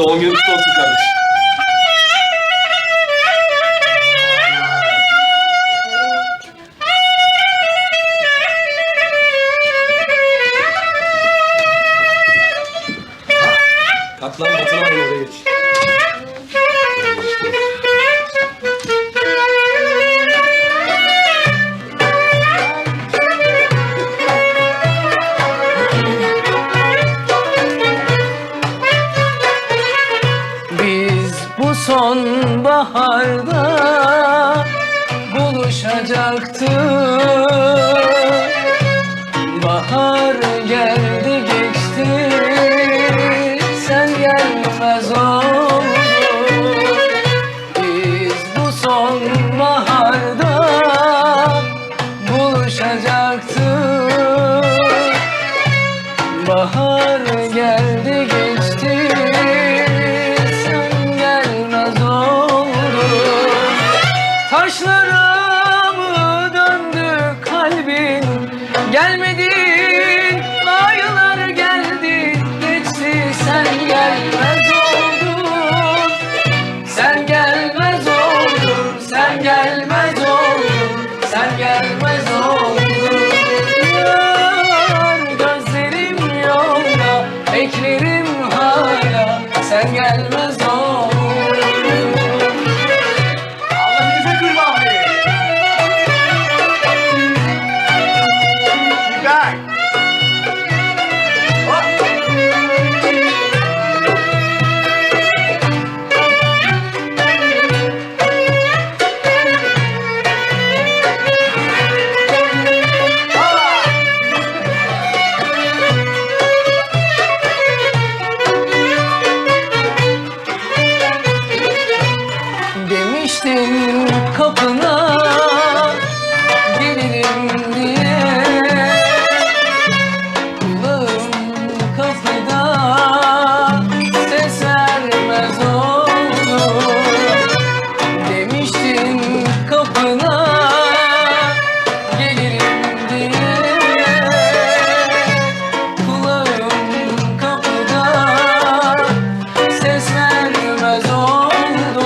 Doğum günün kutlu olsun kardeşim. Katlan batına aynı oraya geç. Sonbaharda buluşacaktık Bahar geldi geçti sen gelmez oldun. Biz bu sonbaharda buluşacaktık kapına gelirim diye. Kulağım kapıda ses vermez oldu.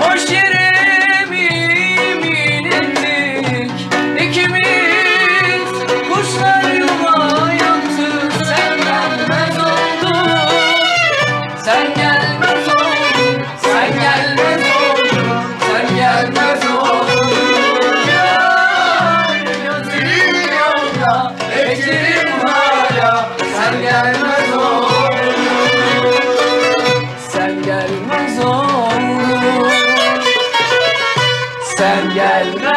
Boş yere mi yemin ettik? İkimiz Kuşlar yuva yaptı sen gelmez oldun. Sen gelmez gelmez oldun Sen gelmez